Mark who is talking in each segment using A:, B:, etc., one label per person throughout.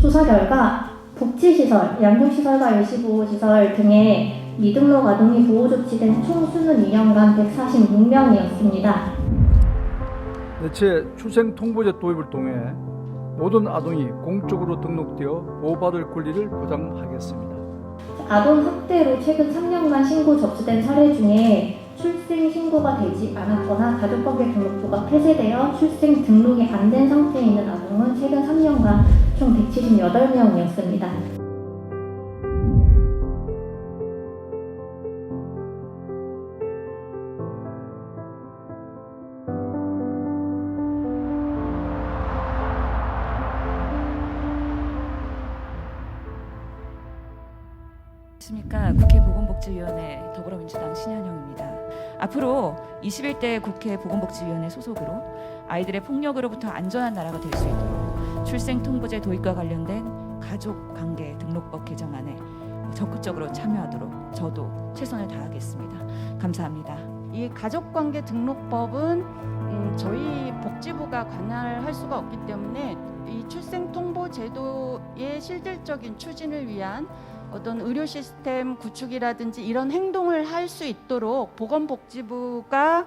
A: 조사 결과 복지시설, 양육시설과 요시보호시설 등의 미등록 아동이 보호 조치된 총 수는 2년간 146명이었습니다.
B: 대체 출생 통보제 도입을 통해 모든 아동이 공적으로 등록되어 보호받을 권리를 보장하겠습니다.
A: 아동 학대로 최근 3년간 신고 접수된 사례 중에 출생 신고가 되지 않았거나 가족관계 등록부가 폐쇄되어 출생 등록이 안 된 상태에 있는 아동은 최근 3년간 총 178명이었습니다.
C: 안녕하십니까 국회 보건복지위원회 더불어민주당 신현영입니다. 앞으로 21대 국회 보건복지위원회 소속으로 아이들의 폭력으로부터 안전한 나라가 될 수 있도록 출생통보제 도입과 관련된 가족관계 등록법 개정안에 적극적으로 참여하도록 저도 최선을 다하겠습니다. 감사합니다.
D: 이 가족관계 등록법은 음, 저희 복지부가 관할할 수가 없기 때문에 이 출생통보 제도의 실질적인 추진을 위한 어떤 의료 시스템 구축이라든지 이런 행동을 할 수 있도록 보건복지부가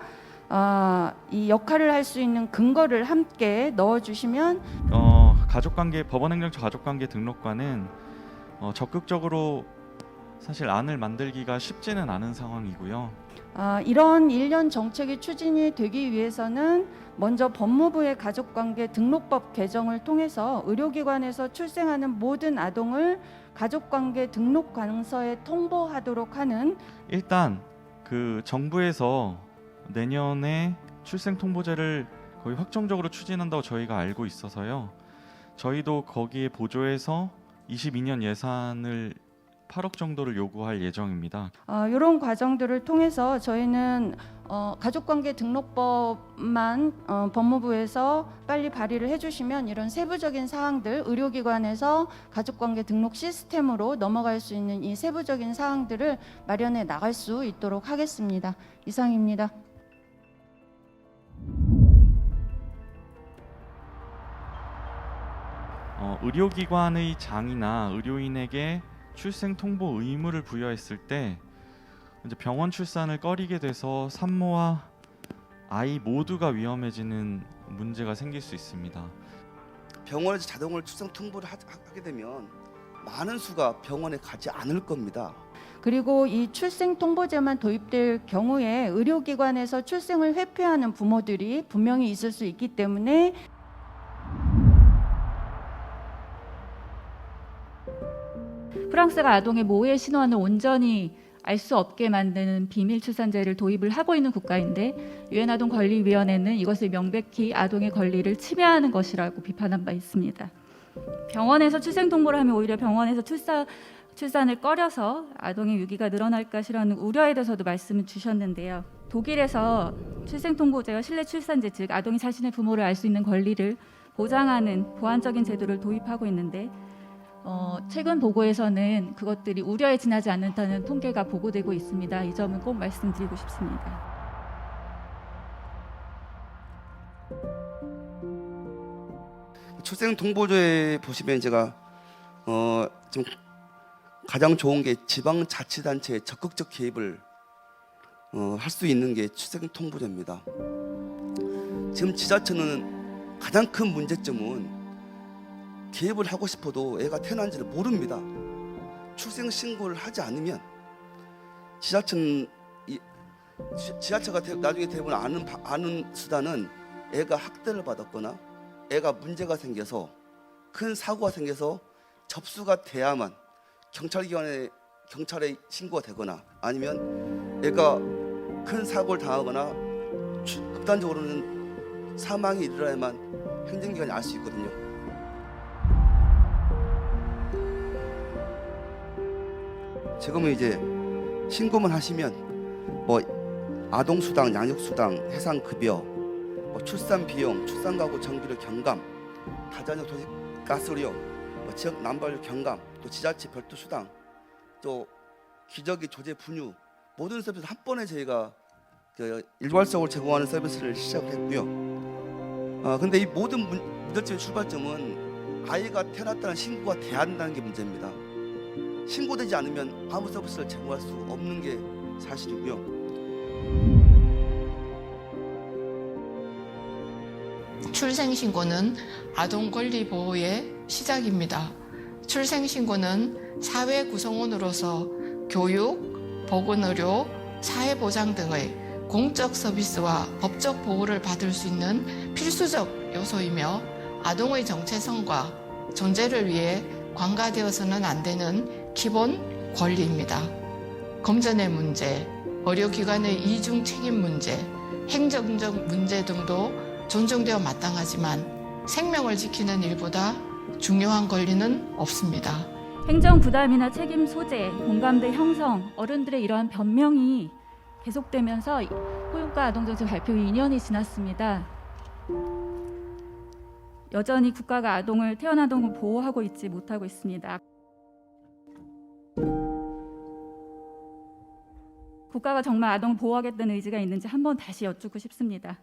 D: 어, 이 역할을 할 수 있는 근거를 함께 넣어주시면
E: 어, 가족관계 법원행정처 가족관계 등록과는 어, 적극적으로 사실 안을 만들기가 쉽지는 않은 상황이고요.
D: 아, 이런 일련 정책이 추진이 되기 위해서는 먼저 법무부의 가족관계 등록법 개정을 통해서 의료기관에서 출생하는 모든 아동을 가족관계 등록 관서에 통보하도록 하는
E: 일단 그 정부에서 내년에 출생 통보제를 거의 확정적으로 추진한다고 저희가 알고 있어서요. 저희도 거기에 보조해서 22년 예산을 8억 정도를 요구할 예정입니다.
D: 어, 이런 과정들을 통해서 저희는 어, 가족관계 등록법만 어, 법무부에서 빨리 발의를 해주시면 이런 세부적인 사항들 의료기관에서 가족관계 등록 시스템으로 넘어갈 수 있는 이 세부적인 사항들을 마련해 나갈 수 있도록 하겠습니다. 이상입니다.
E: 어, 의료기관의 장이나 의료인에게 출생 통보 의무를 부여했을 때 이제 병원 출산을 꺼리게 돼서 산모와 아이 모두가 위험해지는 문제가 생길 수 있습니다.
F: 병원에서 자동으로 출생 통보를 하, 게 되면 많은 수가 병원에 가지 않을 겁니다.
D: 그리고 이 출생 통보제만 도입될 경우에 의료기관에서 출생을 회피하는 부모들이 분명히 있을 수 있기 때문에
G: 프랑스가 아동의 모의 신원을 온전히 알 수 없게 만드는 비밀 출산제를 도입을 하고 있는 국가인데 유엔 아동 권리 위원회는 이것을 명백히 아동의 권리를 침해하는 것이라고 비판한 바 있습니다. 병원에서 출생 통보를 하면 오히려 병원에서 출산 출산을 꺼려서 아동의 유기가 늘어날 것이라는 우려에 대해서도 말씀을 주셨는데요. 독일에서 출생 통보제와 실내 출산제 즉 아동이 자신의 부모를 알 수 있는 권리를 보장하는 보완적인 제도를 도입하고 있는데 어, 최근 보고에서는 그것들이 우려에 지나지 않는다는 통계가 보고되고 있습니다. 이 점은 꼭 말씀드리고 싶습니다.
F: 출생 통보제에 보시면 제가 어, 좀 가장 좋은 게 지방 자치단체의 적극적 개입을 어, 할 수 있는 게 출생 통보제입니다. 지금 지자체는 가장 큰 문제점은 개입을 하고 싶어도 애가 태어난지를 모릅니다. 출생 신고를 하지 않으면 지자체는 이, 지- 지자체가 대- 나중에 대부분 아는 바- 아는 수단은 애가 학대를 받았거나 애가 문제가 생겨서 큰 사고가 생겨서 접수가 돼야만 경찰기관에 경찰에 신고가 되거나 아니면 애가 큰 사고를 당하거나 추- 극단적으로는 사망이 일어나야만 행정기관이 알 수 있거든요. 지금은 이제 신고만 하시면 뭐 아동 수당, 양육 수당, 해상 급여, 뭐 출산 비용, 출산 가구 전기료 경감, 다자녀 도시 가스료, 뭐 지역 난발 경감, 또 지자체 별도 수당, 또 기저귀 조제 분유 모든 서비스 한 번에 저희가 그 일괄적으로 제공하는 서비스를 시작했고요. 아 근데 이 모든 문- 문제점의 출발점은 아이가 태어났다는 신고가 돼야 한다는 게 문제입니다. 신고되지 않으면 아무 서비스를 제공할 수 없는 게 사실이고요.
H: 출생신고는 아동 권리 보호의 시작입니다. 출생신고는 사회 구성원으로서 교육, 보건의료, 사회보장 등의 공적 서비스와 법적 보호를 받을 수 있는 필수적 요소이며 아동의 정체성과 존재를 위해 관가되어서는 안 되는 기본 권리입니다. 검전의 문제, 의료기관의 이중 책임 문제, 행정적 문제 등도 존중되어 마땅하지만 생명을 지키는 일보다 중요한 권리는 없습니다.
G: 행정 부담이나 책임 소재, 공감대 형성, 어른들의 이러한 변명이 계속되면서 포용과 아동정책 발표 2년이 지났습니다. 여전히 국가가 아동을 태어난 아동을 보호하고 있지 못하고 있습니다. 국가가 정말 아동을 보호하겠다는 의지가 있는지 한번 다시 여쭙고 싶습니다.